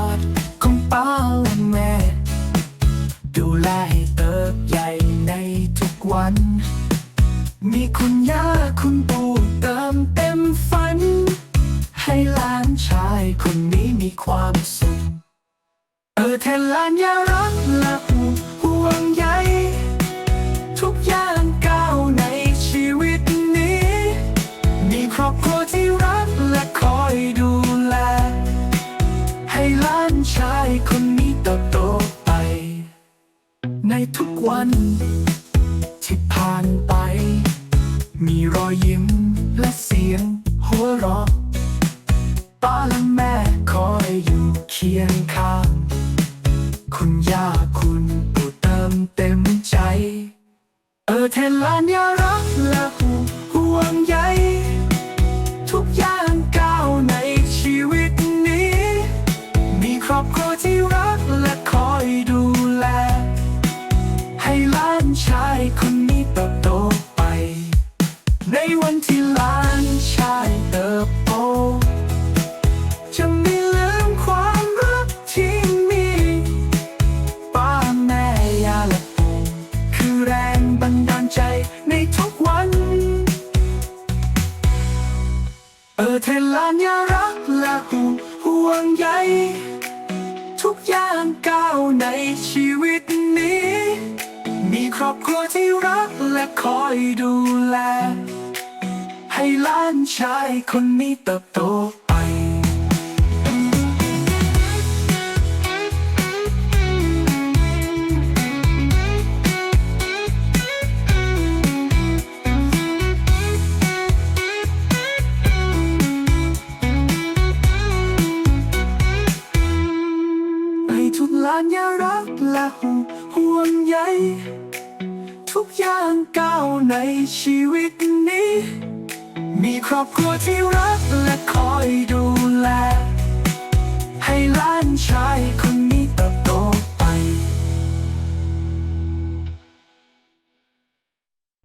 อดของป้าและแม่ ดูแลให้เติบใหญ่ในทุกวัน มีคุณย่าคุณปู่เติมเต็มฝัน ให้หลานชายคนนี้มีความสุข เออแทนหลานย่ารักและห่ ทุกวันที่ผ่านไป มีรอยยิ้มและเสียงหัวเราะป้าและแม่คอยอยู่เคียงข้าง คุณย่าคุณปู่เติมเต็มใจ เออเทลานยา เออเทลานยารักและห่วงใยทุกอย่างก้าวในชีวิตนี้ มีครอบครัวที่รักและคอยดูแล ให้ล้านชายคนนี้เติบโต และห่วงใยทุกอย่างก้าวในชีวิตนี้ มีครอบครัวที่รักและคอยดูแล